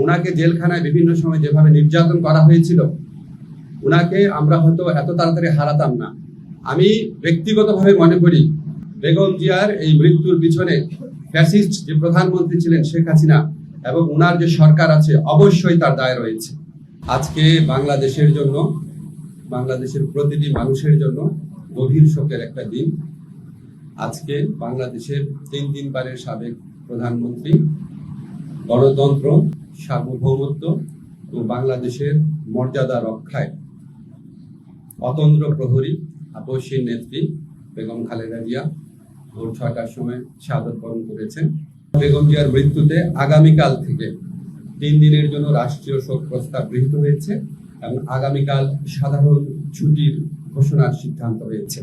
ওনাকে জেলখানায় বিভিন্ন সময় যেভাবে নির্যাতন করা হয়েছিল ওনাকে আমরা হয়তো এত তাড়াতাড়ি হারাতাম না। আমি ব্যক্তিগতভাবে মনে করি, বেগম জিয়ার এই মৃত্যুর পিছনে ফ্যাসিস্ট যে প্রধানমন্ত্রী ছিলেন শেখ হাসিনা এবং ওনার যে সরকার আছে, অবশ্যই তার দায় রয়েছে। আজকে বাংলাদেশের জন্য, বাংলাদেশের প্রতিটি মানুষের জন্য গভীর শোকের একটা দিন। আজকে বাংলাদেশের তিন দিনবারের সাবেক প্রধানমন্ত্রী, গণতন্ত্র সার্বভৌমত্ব ও বাংলাদেশের মর্যাদা রক্ষায়। অতন্ত্র প্রহরী, আপসীর নেত্রী বেগম খালেদা জিয়া ভোর ছয়টার সময় শাহাদত বরণ করেছেন। বেগম জিয়ার মৃত্যুতে আগামীকাল থেকে তিন দিনের জন্য রাষ্ট্রীয় শোক প্রস্তাব গৃহীত হয়েছে এবং আগামীকাল সাধারণ ছুটির ঘোষণার সিদ্ধান্ত হয়েছে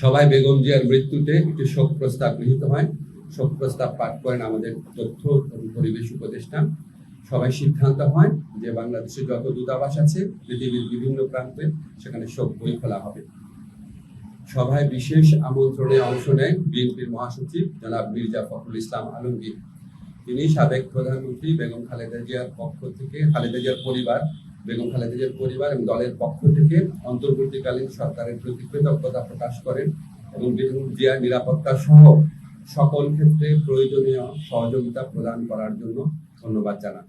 সবাই বেগম জিয়ার মৃত্যুতে একটি শোক প্রস্তাব গৃহীত হয়। শোক প্রস্তাব পাঠ করেন আমাদের তথ্য এবং পরিবেশ উপদেষ্টা। সবাই সিদ্ধান্ত হয় যে বাংলাদেশের যত দূতাবাস আছে, পৃথিবীর বিভিন্ন প্রান্তে সেখানে শোক বই খোলা হবে। সভায় বিশেষ আমন্ত্রণে অংশ নেয় বিএনপির মহাসচিব জনাব মির্জা ফখরুল ইসলাম আলমগীর। তিনি সাবেক প্রধানমন্ত্রী বেগম খালেদা জিয়ার পক্ষ থেকে, খালেদা জিয়ার পরিবার, বেগম খালেদা জিয়ার পরিবার এবং দলের পক্ষ থেকে অন্তর্বর্তীকালীন সরকারের প্রতি কৃতজ্ঞতা প্রকাশ করেন এবং বেগম জিয়ার নিরাপত্তা সহ সকল ক্ষেত্রে প্রয়োজনীয় সহযোগিতা প্রদান করার জন্য ধন্যবাদ জানান